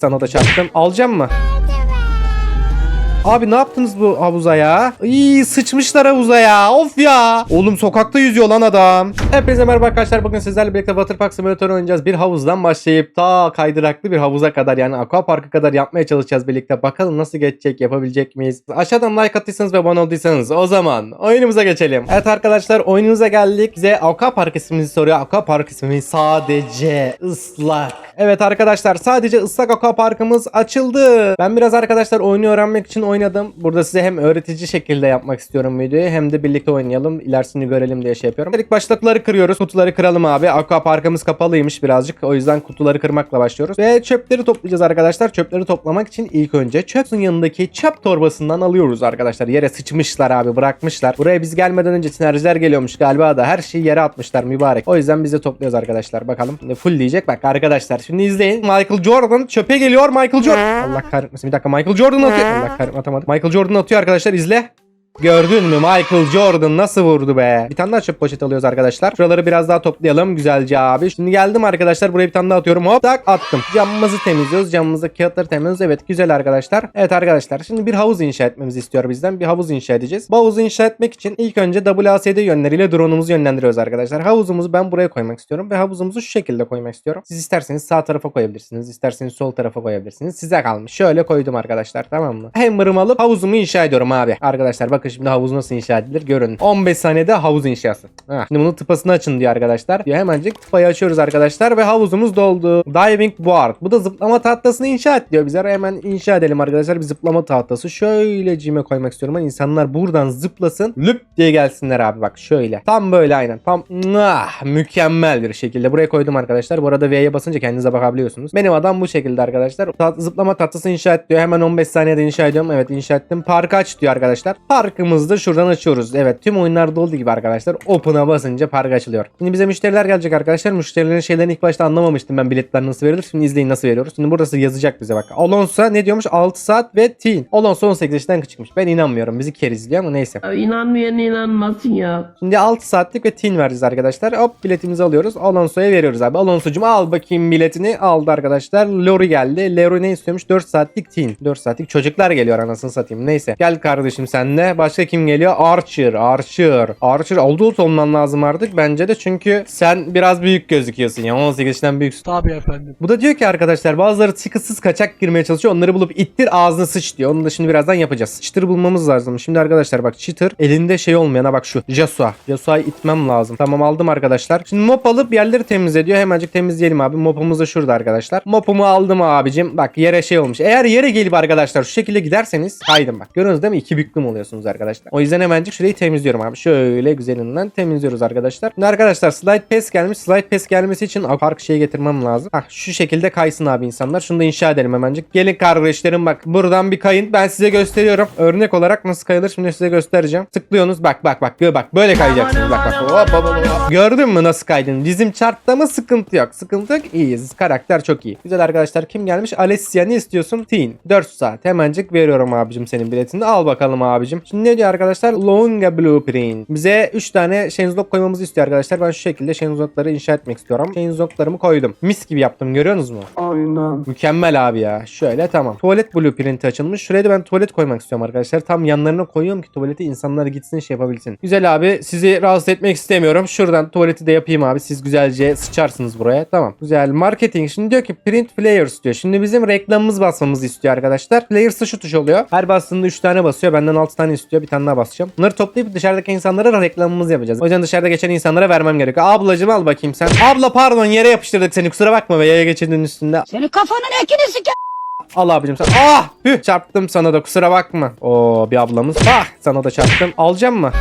sana da çarptım. Alacağım mı? Abi ne yaptınız bu havuza ya? İyi sıçmışlar havuza ya. Of ya. Oğlum sokakta yüzüyor lan adam. Hepinize merhaba arkadaşlar. Bugün sizlerle birlikte Waterpark Simulator oynayacağız. Bir havuzdan başlayıp ta kaydıraklı bir havuza kadar yani aqua parka kadar yapmaya çalışacağız birlikte. Bakalım nasıl geçecek, yapabilecek miyiz? Aşağıdan like attıysanız ve abone olduysanız o zaman oyunumuza geçelim. Evet arkadaşlar oyunumuza geldik. Bize aqua park ismimizi soruyor. Aqua park ismimiz sadece ıslak. Evet arkadaşlar sadece ıslak aqua parkımız açıldı. Ben biraz arkadaşlar oyunu öğrenmek için oynadım. Burada size hem öğretici şekilde yapmak istiyorum videoyu hem de birlikte oynayalım. İlerisini görelim diye şey yapıyorum. İlk başta kutuları kırıyoruz. Kutuları kıralım abi. Aqua parkımız kapalıymış birazcık. O yüzden kutuları kırmakla başlıyoruz. Ve çöpleri toplayacağız arkadaşlar. Çöpleri toplamak için ilk önce çöpün yanındaki çöp torbasından alıyoruz arkadaşlar. Yere sıçmışlar abi bırakmışlar. Buraya biz gelmeden önce sinerjiler geliyormuş galiba da her şeyi yere atmışlar mübarek. O yüzden biz de topluyoruz arkadaşlar. Bakalım. Şimdi full diyecek. Bak arkadaşlar şimdi izleyin. Michael Jordan çöpe geliyor. Michael Jordan. Allah kahretmesin. Bir dakika Michael Jordan atıyor. Allah kahretmesin atamadım. Michael Jordan atıyor arkadaşlar izle. Gördün mü Michael Jordan nasıl vurdu be? Bir tane daha çöp poşet alıyoruz arkadaşlar. Şuraları biraz daha toplayalım güzelce abi. Şimdi geldim arkadaşlar buraya bir tane daha atıyorum. Hop tak attım. Camımızı temizliyoruz. Camımızda kağıtları temizliyoruz. Evet güzel arkadaşlar. Evet arkadaşlar şimdi bir havuz inşa etmemizi istiyor bizden. Bir havuz inşa edeceğiz. Bu havuzu inşa etmek için ilk önce WASD yönleriyle drone'umuzu yönlendiriyoruz arkadaşlar. Havuzumuzu ben buraya koymak istiyorum ve havuzumuzu şu şekilde koymak istiyorum. Siz isterseniz sağ tarafa koyabilirsiniz. isterseniz sol tarafa koyabilirsiniz. Size kalmış. Şöyle koydum arkadaşlar tamam mı? Hammer'ımı alıp havuzumu inşa ediyorum abi. Arkadaşlar bakın şimdi havuz nasıl inşa edilir görün. 15 saniyede havuz inşası. Heh. Şimdi bunun tıpasını açın diyor arkadaşlar. Diyor hemencik tıpayı açıyoruz arkadaşlar ve havuzumuz doldu. Diving board. Bu da zıplama tahtasını inşa et diyor. Bize hemen inşa edelim arkadaşlar. Bir zıplama tahtası. Şöyle cime koymak istiyorum. Ben insanlar buradan zıplasın. Lüp diye gelsinler abi bak şöyle. Tam böyle aynen. Tam ah, mükemmel bir şekilde. Buraya koydum arkadaşlar. Bu arada V'ye basınca kendinize bakabiliyorsunuz. Benim adam bu şekilde arkadaşlar. Zıplama tahtası inşa et diyor. Hemen 15 saniyede inşa ediyorum. Evet inşa ettim. Park aç diyor arkadaşlar. Parkımızda şuradan açıyoruz. Evet tüm oyunlarda olduğu gibi arkadaşlar. Open'a basınca park açılıyor. Şimdi bize müşteriler gelecek arkadaşlar. Müşterilerin şeylerini ilk başta anlamamıştım ben biletler nasıl verilir. Şimdi izleyin nasıl veriyoruz. Şimdi burası yazacak bize bak. Alonso ne diyormuş? 6 saat ve teen. Alonso 18 yaşından çıkmış. Ben inanmıyorum. Bizi kerizliyor ama neyse. Ya inanmayan inanmasın ya. Şimdi 6 saatlik ve tin vereceğiz arkadaşlar. Hop biletimizi alıyoruz. Alonso'ya veriyoruz abi. Alonso'cum al bakayım biletini. Aldı arkadaşlar. Lori geldi. Lori ne istiyormuş? 4 saatlik tin. 4 saatlik çocuklar geliyor anasını satayım. Neyse. Gel kardeşim sen de. Başka kim geliyor? Archer. Archer. Archer adult olman lazım artık bence de. Çünkü sen biraz büyük gözüküyorsun ya. 18 yaşından büyüksün. Tabii efendim. Bu da diyor ki arkadaşlar bazıları ticketsız kaçak girmeye çalışıyor. Onları bulup ittir ağzına sıç diyor. Onu da şimdi birazdan yapacağız. Cheater bulmamız lazım. Şimdi arkadaşlar bak cheater elinde şey olmayana bak şu. Jasua. Jasua'yı itmem lazım. Tamam aldım arkadaşlar. Şimdi mop alıp yerleri temizle diyor. Hemencik temizleyelim abi. Mopumuz da şurada arkadaşlar. Mopumu aldım abicim. Bak yere şey olmuş. Eğer yere gelip arkadaşlar şu şekilde giderseniz kaydım bak. Görüyorsunuz değil mi? İki büklüm oluyorsunuz arkadaşlar. O yüzden hemencik şurayı temizliyorum abi. Şöyle güzelinden temizliyoruz arkadaşlar. Şimdi arkadaşlar slide pass gelmiş. Slide pass gelmesi için park şeyi getirmem lazım. Hah şu şekilde kaysın abi insanlar. Şunu da inşa edelim hemencik. Gelin kardeşlerim bak. Buradan bir kayın. Ben size gösteriyorum. Örnek olarak nasıl kayılır şimdi size göstereceğim. Tıklıyorsunuz. Bak bak bak. Bak böyle kayacaksınız. Bak bak. Hop, hop, hop. Gördün mü nasıl kaydın? Dizim çarptı mı sıkıntı yok. Sıkıntı yok. İyiyiz. Karakter çok iyi. Güzel arkadaşlar. Kim gelmiş? Alessia ne istiyorsun? Teen. 4 saat. Hemencik veriyorum abicim senin biletini. Al bakalım abicim. Şimdi ne diyor arkadaşlar? Longa Blueprint. Bize 3 tane Shenzlok koymamızı istiyor arkadaşlar. Ben şu şekilde Shenzlok'ları inşa etmek istiyorum. Shenzlok'larımı koydum. Mis gibi yaptım. Görüyorsunuz mu? Aynen. Mükemmel abi ya. Şöyle tamam. Tuvalet blueprinti açılmış. Şuraya da ben tuvalet koymak istiyorum arkadaşlar. Tam yanlarına koyuyorum ki tuvaleti insanlar gitsin şey yapabilsin. Güzel abi. Sizi rahatsız etmek istemiyorum. Şuradan tuvaleti de yapayım abi. Siz güzelce sıçarsınız buraya. Tamam. Güzel. Marketing. Şimdi diyor ki print flyers diyor. Şimdi bizim reklamımız basmamızı istiyor arkadaşlar. Flyers da şu tuş oluyor. Her bastığında 3 tane basıyor. Benden 6 tane istiyor. Bir tane daha basacağım. Bunları toplayıp dışarıdaki insanlara reklamımızı yapacağız. O yüzden dışarıda geçen insanlara vermem gerekiyor. Ablacım al bakayım sen. Abla pardon yere yapıştırdık seni. Kusura bakma ve yaya geçidinin üstünde. Senin kafanın ekini sike. Al abicim sen. Ah! Hüh, çarptım sana da kusura bakma. Oo bir ablamız. Ah! Sana da çarptım. Alacağım mı?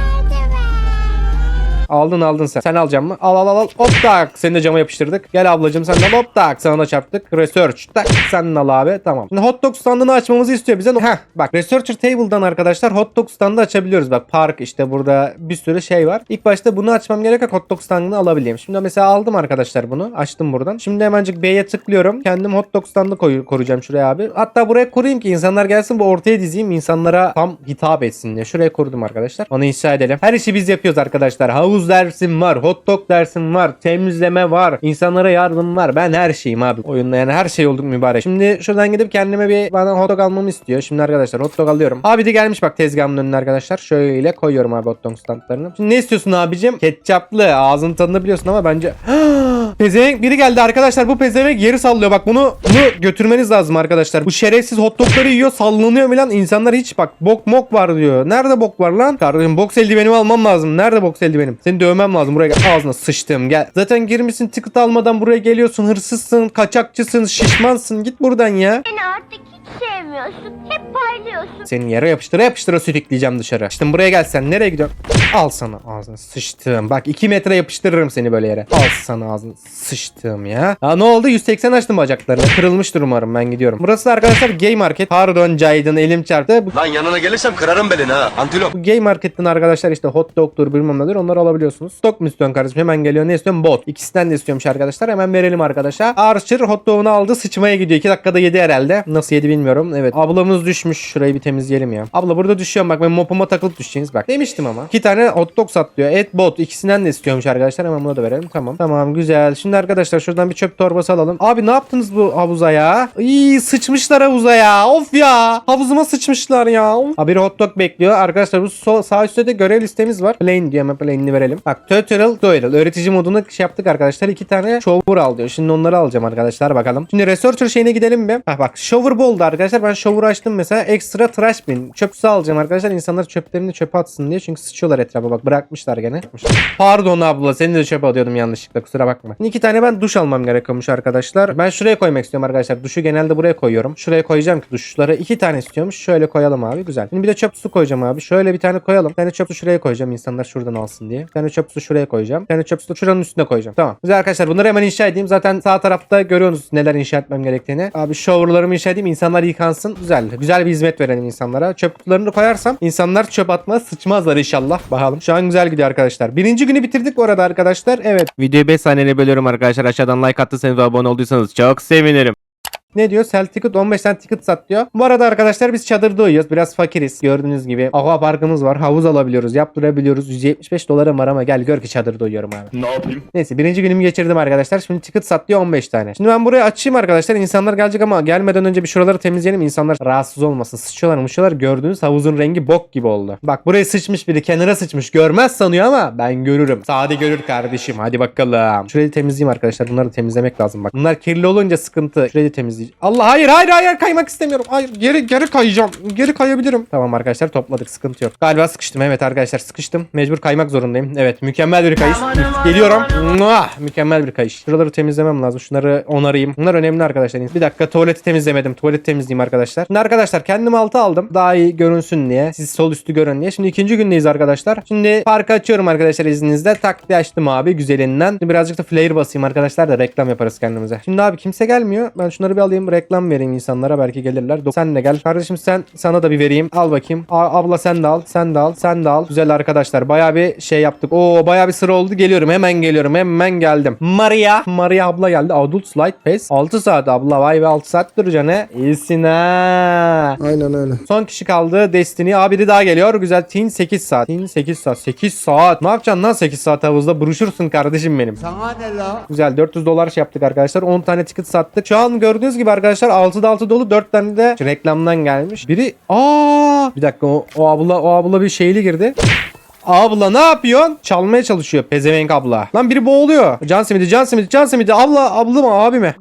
Aldın aldın sen. Sen alacağım mı? Al al al al. Hop tak. Seni de cama yapıştırdık. Gel ablacım sen de hop tak. Sana da çarptık. Research. Tak. Sen al abi. Tamam. Şimdi hot dog standını açmamızı istiyor bizden. Heh bak. Researcher table'dan arkadaşlar hot dog standı açabiliyoruz. Bak park işte burada bir sürü şey var. İlk başta bunu açmam gerek hot dog standını alabileyim. Şimdi mesela aldım arkadaşlar bunu. Açtım buradan. Şimdi hemencik B'ye tıklıyorum. Kendim hot dog standı koy koruyacağım şuraya abi. Hatta buraya koruyayım ki insanlar gelsin bu ortaya dizeyim. insanlara tam hitap etsin diye. Şuraya korudum arkadaşlar. Onu inşa edelim. Her işi biz yapıyoruz arkadaşlar. Havuz Havuz dersim var. Hot dog dersim var. Temizleme var. insanlara yardım var. Ben her şeyim abi. Oyunda yani her şey olduk mübarek. Şimdi şuradan gidip kendime bir bana hot dog almamı istiyor. Şimdi arkadaşlar hot dog alıyorum. Abi de gelmiş bak tezgahımın önüne arkadaşlar. Şöyle koyuyorum abi hot dog standlarını. Şimdi ne istiyorsun abicim? Ketçaplı. Ağzın tadını biliyorsun ama bence... Pezevenk biri geldi arkadaşlar. Bu pezevenk yeri sallıyor. Bak bunu bunu götürmeniz lazım arkadaşlar. Bu şerefsiz hot dogları yiyor sallanıyor mu lan? İnsanlar hiç bak bok mok var diyor. Nerede bok var lan? Kardeşim boks eldivenimi almam lazım. Nerede boks eldivenim? Seni dövmem lazım. Buraya gel. Ağzına sıçtım. Gel. Zaten girmişsin ticket almadan buraya geliyorsun. Hırsızsın, kaçakçısın, şişmansın. Git buradan ya. Beni artık sevmiyorsun. Hep paylıyorsun. Senin yere yapıştıra yapıştıra sürükleyeceğim dışarı. İşte buraya gelsen nereye gidiyorsun? Al sana ağzına sıçtım. Bak 2 metre yapıştırırım seni böyle yere. Al sana ağzına sıçtım ya. Ya ne oldu? 180 açtım bacaklarını. Kırılmıştır umarım ben gidiyorum. Burası da arkadaşlar gay market. Pardon Caydın elim çarptı. Bu Lan yanına gelirsem kırarım belini ha. Antilop. bu gay marketten arkadaşlar işte hot dog'tur bilmem nedir onları alabiliyorsunuz. Stok mu istiyorsun kardeşim? Hemen geliyor. Ne istiyorsun? Bot. İkisinden de istiyormuş arkadaşlar. Hemen verelim arkadaşa. Archer hot dog'unu aldı. Sıçmaya gidiyor. 2 dakikada yedi herhalde. Nasıl yedi bilmiyorum. Evet. Ablamız düşmüş. Şurayı bir temizleyelim ya. Abla burada düşüyorum bak. Ben mopuma takılıp düşeceğiniz bak. Demiştim ama. 2 tane hot dog sat diyor. Et bot. İkisinden de istiyormuş arkadaşlar. Hemen buna da verelim. Tamam. Tamam güzel. Şimdi arkadaşlar şuradan bir çöp torbası alalım. Abi ne yaptınız bu havuza ya? İyi sıçmışlar havuza ya. Of ya. Havuzuma sıçmışlar ya. Of. Abi hot dog bekliyor. Arkadaşlar bu sol, sağ üstte de görev listemiz var. Plain diyor. Hemen plain'ini verelim. Bak tutorial tutorial. Öğretici modunu şey yaptık arkadaşlar. iki tane shower al diyor. Şimdi onları alacağım arkadaşlar bakalım. Şimdi researcher şeyine gidelim mi? Ha bak shower bowl'da arkadaşlar ben shower açtım mesela. Ekstra trash bin. Çöp su alacağım arkadaşlar. İnsanlar çöplerini çöpe atsın diye. Çünkü sıçıyorlar etrafa bak. Bırakmışlar gene. Pardon abla seni de çöpe atıyordum yanlışlıkla kusura bakma. Şimdi iki tane ben duş almam gerekiyormuş arkadaşlar. Ben şuraya koymak istiyorum arkadaşlar. Duşu genelde buraya koyuyorum. Şuraya koyacağım ki duşları iki tane istiyormuş. Şöyle koyalım abi güzel. Şimdi bir de çöp su koyacağım abi. Şöyle bir tane koyalım. Bir tane çöp su şuraya koyacağım insanlar şuradan alsın diye. Bir tane çöp su şuraya koyacağım. Bir tane çöp su da şuranın üstüne koyacağım. Tamam. Güzel arkadaşlar bunları hemen inşa edeyim. Zaten sağ tarafta görüyorsunuz neler inşa etmem gerektiğini. Abi showerlarımı inşa edeyim. insanlar yıkansın. Güzel. Güzel bir hizmet verelim insanlara. Çöp kutularını koyarsam insanlar çöp atmaz sıçmazlar inşallah. Bakalım. Şu an güzel gidiyor arkadaşlar. Birinci günü bitirdik bu arada arkadaşlar. Evet. Videoyu 5 saniyede bölüyorum arkadaşlar. Aşağıdan like attıysanız ve abone olduysanız çok sevinirim. Ne diyor? Sell ticket 15 tane ticket sat diyor. Bu arada arkadaşlar biz çadırda uyuyoruz. Biraz fakiriz. Gördüğünüz gibi. Aqua parkımız var. Havuz alabiliyoruz. Yaptırabiliyoruz. 175 dolarım var ama gel gör ki çadırda uyuyorum abi. Ne yapayım? Neyse birinci günümü geçirdim arkadaşlar. Şimdi ticket sat diyor 15 tane. Şimdi ben buraya açayım arkadaşlar. İnsanlar gelecek ama gelmeden önce bir şuraları temizleyelim. İnsanlar rahatsız olmasın. Sıçıyorlar mışıyorlar. Gördüğünüz havuzun rengi bok gibi oldu. Bak buraya sıçmış biri. Kenara sıçmış. Görmez sanıyor ama ben görürüm. Sade görür kardeşim. Hadi bakalım. Şurayı temizleyeyim arkadaşlar. Bunları temizlemek lazım bak. Bunlar kirli olunca sıkıntı. Şurayı temizleyeceğim. Allah hayır hayır hayır kaymak istemiyorum. Hayır geri geri kayacağım. Geri kayabilirim. Tamam arkadaşlar topladık. Sıkıntı yok. Galiba sıkıştım. Evet arkadaşlar sıkıştım. Mecbur kaymak zorundayım. Evet mükemmel bir kayış. Geliyorum. Muah! Mükemmel bir kayış. Şuraları temizlemem lazım. Şunları onarayım. Bunlar önemli arkadaşlar. Bir dakika tuvaleti temizlemedim. Tuvaleti temizleyeyim arkadaşlar. Şimdi arkadaşlar kendim altı aldım. Daha iyi görünsün diye. Siz sol üstü görün diye. Şimdi ikinci gündeyiz arkadaşlar. Şimdi parkı açıyorum arkadaşlar izninizle. Tak diye açtım abi güzelinden. Şimdi birazcık da flare basayım arkadaşlar da reklam yaparız kendimize. Şimdi abi kimse gelmiyor. Ben şunları bir alayım. Reklam vereyim insanlara. Belki gelirler. Sen de gel. Kardeşim sen sana da bir vereyim. Al bakayım. A- abla sen de al. Sen de al. Sen de al. Güzel arkadaşlar. Bayağı bir şey yaptık. Oo bayağı bir sıra oldu. Geliyorum. Hemen geliyorum. Hemen geldim. Maria. Maria abla geldi. Adult Slide Pass. 6 saat abla. Vay be 6 saat duracaksın he. İyisin ha. Aynen öyle. Son kişi kaldı. Destiny. Abi biri daha geliyor. Güzel. Teen 8 saat. Teen 8 saat. 8 saat. Ne yapacaksın lan 8 saat havuzda? Buruşursun kardeşim benim. Sana ne la? Güzel 400 dolar şey yaptık arkadaşlar. 10 tane ticket sattık. Şu an gördüğünüz gibi arkadaşlar 6'da 6 dolu 4 tane de reklamdan gelmiş. Biri aa bir dakika o, o abla o abla bir şeyli girdi. Abla ne yapıyorsun? Çalmaya çalışıyor pezevenk abla. Lan biri boğuluyor. Can simidi, can simidi, can simidi. Abla, abla mı abi mi?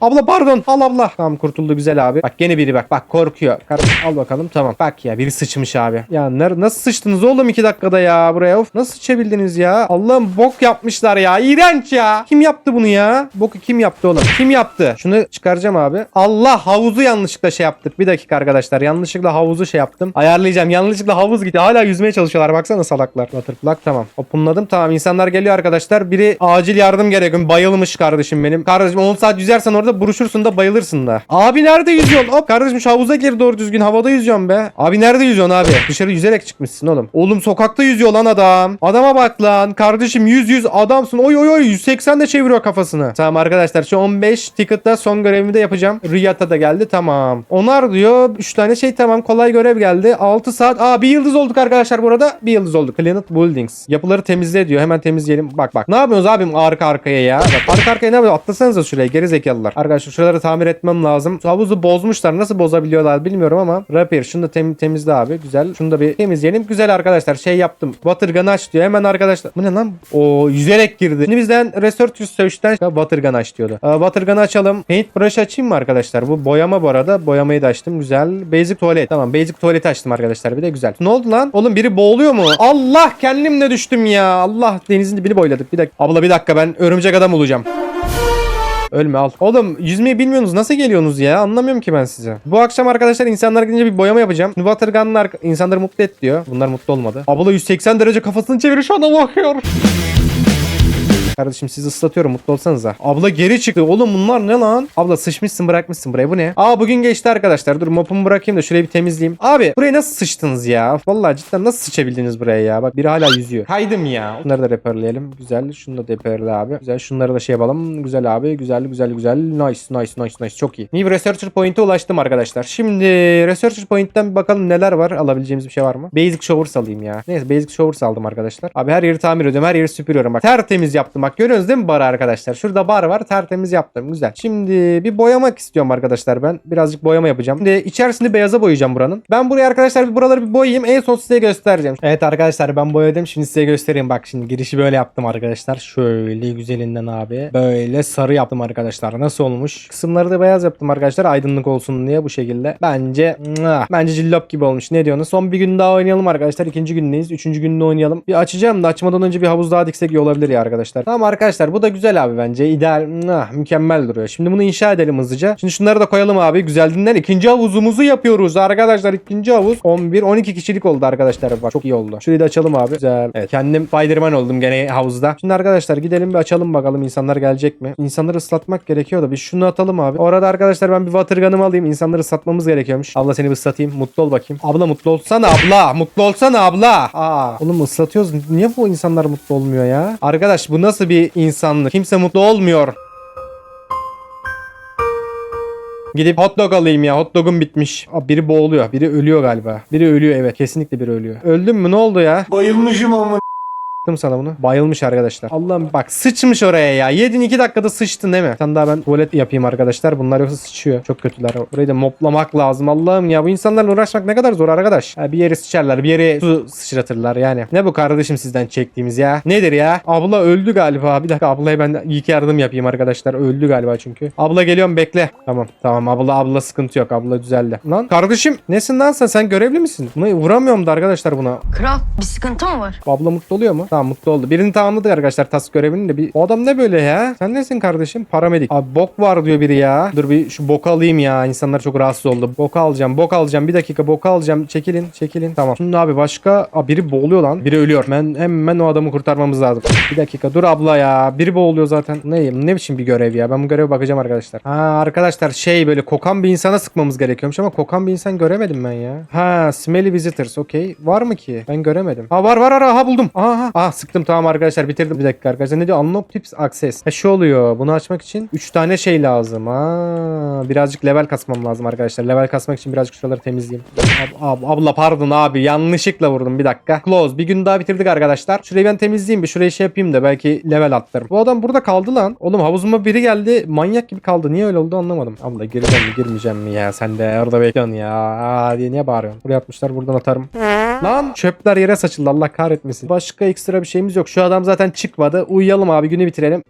Abla pardon. Al abla. Tamam kurtuldu güzel abi. Bak gene biri bak. Bak korkuyor. Kardeşim al bakalım. Tamam. Bak ya biri sıçmış abi. Ya nasıl sıçtınız oğlum 2 dakikada ya buraya? Of nasıl sıçabildiniz ya? Allah'ım bok yapmışlar ya. İğrenç ya. Kim yaptı bunu ya? Boku kim yaptı oğlum? Kim yaptı? Şunu çıkaracağım abi. Allah havuzu yanlışlıkla şey yaptık. Bir dakika arkadaşlar. Yanlışlıkla havuzu şey yaptım. Ayarlayacağım. Yanlışlıkla havuz gitti. Hala yüzmeye çalışıyorlar. Baksana salaklar. Waterplug tamam. Openladım. Tamam insanlar geliyor arkadaşlar. Biri acil yardım gerekiyor. Bayılmış kardeşim benim. Kardeşim kardeşim 10 saat yüzersen orada buruşursun da bayılırsın da. Abi nerede yüzüyorsun? Hop kardeşim şu havuza gir doğru düzgün havada yüzüyorsun be. Abi nerede yüzüyorsun abi? Dışarı yüzerek çıkmışsın oğlum. Oğlum sokakta yüzüyor lan adam. Adama bak lan. Kardeşim 100 100 adamsın. Oy oy oy 180 de çeviriyor kafasını. Tamam arkadaşlar şu 15 ticket'ta son görevimi de yapacağım. Riyad'a da geldi tamam. Onar diyor. 3 tane şey tamam kolay görev geldi. 6 saat. Aa bir yıldız olduk arkadaşlar burada. Bir yıldız olduk. Planet Buildings. Yapıları temizle diyor. Hemen temizleyelim. Bak bak. Ne yapıyorsunuz abim arka arkaya ya? Bak, arka arkaya ne yapıyorsunuz? Atlasanıza şuraya geri zekalılar. Arkadaşlar şuraları tamir etmem lazım. Şu havuzu bozmuşlar. Nasıl bozabiliyorlar bilmiyorum ama. Rapier şunu da tem- temizle abi. Güzel. Şunu da bir temizleyelim. Güzel arkadaşlar. Şey yaptım. Water gun aç diyor. Hemen arkadaşlar. Bu ne lan? O yüzerek girdi. Şimdi bizden Research Search'ten Water gun aç diyordu. Ee, Water gun'ı açalım. Paint brush açayım mı arkadaşlar? Bu boyama bu arada. Boyamayı da açtım. Güzel. Basic tuvalet. Tamam. Basic tuvaleti açtım arkadaşlar. Bir de güzel. Ne oldu lan? Oğlum biri boğuluyor mu? Allah kendimle düştüm ya. Allah denizin dibini boyladık. Bir dakika. Abla bir dakika ben örümcek adam olacağım. Ölme al. Oğlum yüzmeyi bilmiyorsunuz. Nasıl geliyorsunuz ya? Anlamıyorum ki ben size. Bu akşam arkadaşlar insanlar gidince bir boyama yapacağım. Water gun'lar insanları mutlu et diyor. Bunlar mutlu olmadı. Abla 180 derece kafasını çeviriyor şu anda bakıyor. Kardeşim sizi ıslatıyorum mutlu olsanıza. Abla geri çıktı. Oğlum bunlar ne lan? Abla sıçmışsın bırakmışsın buraya. Bu ne? Aa bugün geçti arkadaşlar. Dur mopumu bırakayım da şurayı bir temizleyeyim. Abi buraya nasıl sıçtınız ya? Vallahi cidden nasıl sıçabildiniz buraya ya? Bak biri hala yüzüyor. Kaydım ya. Bunları da repairleyelim. Güzel. Şunu da repairle abi. Güzel. Şunları da şey yapalım. Güzel abi. Güzel güzel güzel. Nice nice nice nice. Çok iyi. New Researcher Point'e ulaştım arkadaşlar. Şimdi Researcher Point'ten bir bakalım neler var. Alabileceğimiz bir şey var mı? Basic Showers alayım ya. Neyse Basic Showers aldım arkadaşlar. Abi her yeri tamir ediyorum. Her yeri süpürüyorum. Bak tertemiz yaptım. Bak görüyorsunuz değil mi barı arkadaşlar? Şurada bar var. Tertemiz yaptım. Güzel. Şimdi bir boyamak istiyorum arkadaşlar ben. Birazcık boyama yapacağım. Şimdi içerisini beyaza boyayacağım buranın. Ben buraya arkadaşlar bir buraları bir boyayayım. En son size göstereceğim. Evet arkadaşlar ben boyadım. Şimdi size göstereyim. Bak şimdi girişi böyle yaptım arkadaşlar. Şöyle güzelinden abi. Böyle sarı yaptım arkadaşlar. Nasıl olmuş? Kısımları da beyaz yaptım arkadaşlar. Aydınlık olsun diye bu şekilde. Bence bence cillop gibi olmuş. Ne diyorsunuz? Son bir gün daha oynayalım arkadaşlar. İkinci gündeyiz. Üçüncü günde oynayalım. Bir açacağım da açmadan önce bir havuz daha diksek iyi olabilir ya arkadaşlar. Tamam arkadaşlar bu da güzel abi bence. İdeal. mwah, mükemmel duruyor. Şimdi bunu inşa edelim hızlıca. Şimdi şunları da koyalım abi. Güzeldiğinden ikinci havuzumuzu yapıyoruz arkadaşlar. ikinci havuz 11 12 kişilik oldu arkadaşlar. Bak çok iyi oldu. Şurayı da açalım abi. Güzel. Evet kendim Spiderman oldum gene havuzda. Şimdi arkadaşlar gidelim bir açalım bakalım insanlar gelecek mi? İnsanları ıslatmak gerekiyor da biz şunu atalım abi. Orada arkadaşlar ben bir water gun'ımı alayım. İnsanları ıslatmamız gerekiyormuş. Abla seni bir ıslatayım. Mutlu ol bakayım. Abla mutlu olsana abla. Mutlu olsana abla. Aa. Oğlum ıslatıyoruz. Niye bu insanlar mutlu olmuyor ya? Arkadaş bu nasıl bir insanlık? Kimse mutlu olmuyor. Gidip hot dog alayım ya. Hot dog'um bitmiş. Aa, biri boğuluyor. Biri ölüyor galiba. Biri ölüyor evet. Kesinlikle biri ölüyor. Öldün mü? Ne oldu ya? Bayılmışım ama. Yaptım sana bunu. Bayılmış arkadaşlar. Allah'ım bak sıçmış oraya ya. Yedin iki dakikada sıçtın değil mi? Sen daha ben tuvalet yapayım arkadaşlar. Bunlar yoksa sıçıyor. Çok kötüler. Burayı da moplamak lazım. Allah'ım ya bu insanlarla uğraşmak ne kadar zor arkadaş. Ha, bir yere sıçarlar. Bir yere su sıçratırlar yani. Ne bu kardeşim sizden çektiğimiz ya? Nedir ya? Abla öldü galiba. Bir dakika ablaya ben ilk yardım yapayım arkadaşlar. Öldü galiba çünkü. Abla geliyorum bekle. Tamam tamam abla abla sıkıntı yok. Abla düzeldi. Lan kardeşim nesin lan sen? Sen görevli misin? Buna vuramıyorum da arkadaşlar buna. Kral bir sıkıntı mı var? Abla mutlu oluyor mu? Tamam mutlu oldu. Birini tamamladık arkadaşlar task görevini de. Bir... O adam ne böyle ya? Sen nesin kardeşim? Paramedik. Abi bok var diyor biri ya. Dur bir şu boku alayım ya. İnsanlar çok rahatsız oldu. Boku alacağım. Bok alacağım. Bir dakika boku alacağım. Çekilin. Çekilin. Tamam. Şimdi abi başka... Aa, biri boğuluyor lan. Biri ölüyor. Ben hemen o adamı kurtarmamız lazım. Bir dakika. Dur abla ya. Biri boğuluyor zaten. Ne, ne biçim bir görev ya? Ben bu göreve bakacağım arkadaşlar. Ha arkadaşlar şey böyle kokan bir insana sıkmamız gerekiyormuş ama kokan bir insan göremedim ben ya. Ha smelly visitors. Okey. Var mı ki? Ben göremedim. Ha var var var. Aha buldum. Aha. Aha sıktım tamam arkadaşlar bitirdim. Bir dakika arkadaşlar ne diyor? Unlock tips access. Ha şu oluyor. Bunu açmak için 3 tane şey lazım. Ha birazcık level kasmam lazım arkadaşlar. Level kasmak için birazcık şuraları temizleyeyim. Ab, ab- abla pardon abi yanlışlıkla vurdum bir dakika. Close. Bir gün daha bitirdik arkadaşlar. Şurayı ben temizleyeyim bir. Şurayı şey yapayım da belki level atlarım. Bu adam burada kaldı lan. Oğlum havuzuma biri geldi. Manyak gibi kaldı. Niye öyle oldu anlamadım. Abla gireceğim mi girmeyeceğim mi ya? Sen de orada bekliyorsun ya. Aa diye niye bağırıyorsun? Buraya atmışlar buradan atarım. Lan çöpler yere saçıldı Allah kahretmesin. Başka ekstra bir şeyimiz yok. Şu adam zaten çıkmadı. Uyuyalım abi günü bitirelim.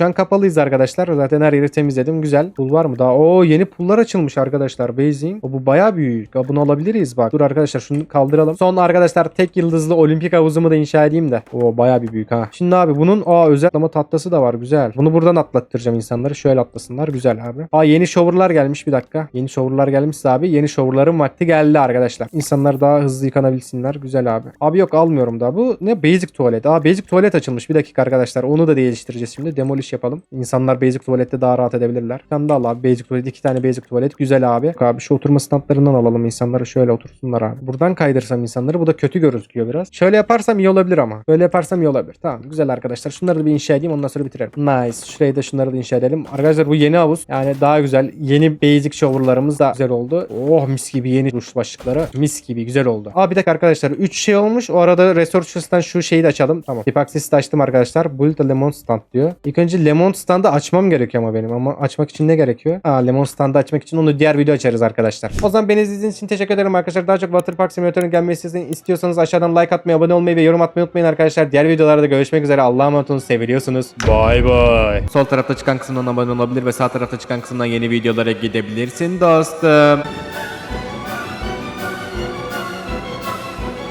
Şu an kapalıyız arkadaşlar. Zaten her yeri temizledim. Güzel. Pul var mı daha? Oo yeni pullar açılmış arkadaşlar. Basing. O bu bayağı büyük. Bunu alabiliriz bak. Dur arkadaşlar şunu kaldıralım. Son arkadaşlar tek yıldızlı olimpik havuzumu da inşa edeyim de. Oo bayağı bir büyük ha. Şimdi abi bunun aa özel atlama tahtası da var. Güzel. Bunu buradan atlattıracağım insanları. Şöyle atlasınlar. Güzel abi. Aa yeni shower'lar gelmiş bir dakika. Yeni shower'lar gelmişse abi. Yeni shower'ların vakti geldi arkadaşlar. İnsanlar daha hızlı yıkanabilsinler. Güzel abi. Abi yok almıyorum daha. Bu ne? Basic tuvalet. Aa basic tuvalet açılmış. Bir dakika arkadaşlar. Onu da değiştireceğiz şimdi. Demolition yapalım. İnsanlar basic tuvalette daha rahat edebilirler. Sen de al abi basic tuvalet. iki tane basic tuvalet. Güzel abi. Abi şu oturma standlarından alalım insanları. Şöyle otursunlar abi. Buradan kaydırsam insanları. Bu da kötü gözüküyor biraz. Şöyle yaparsam iyi olabilir ama. Böyle yaparsam iyi olabilir. Tamam güzel arkadaşlar. Şunları da bir inşa edeyim. Ondan sonra bitirelim. Nice. Şurayı da şunları da inşa edelim. Arkadaşlar bu yeni havuz. Yani daha güzel. Yeni basic shower'larımız da güzel oldu. Oh mis gibi yeni duş başlıkları. Mis gibi güzel oldu. Aa bir dakika arkadaşlar. 3 şey olmuş. O arada Resources'tan şu şeyi de açalım. Tamam. Hipaxis'i de açtım arkadaşlar. Build a lemon stand diyor. İlk önce lemon standı açmam gerekiyor ama benim. Ama açmak için ne gerekiyor? Aa lemon standı açmak için onu diğer video açarız arkadaşlar. O zaman beni izlediğiniz için teşekkür ederim arkadaşlar. Daha çok Water Park Simulator'ın gelmesini istiyorsanız aşağıdan like atmayı, abone olmayı ve yorum atmayı unutmayın arkadaşlar. Diğer videolarda görüşmek üzere. Allah'a emanet olun. Seviliyorsunuz. Bay bay. Sol tarafta çıkan kısımdan abone olabilir ve sağ tarafta çıkan kısımdan yeni videolara gidebilirsin dostum.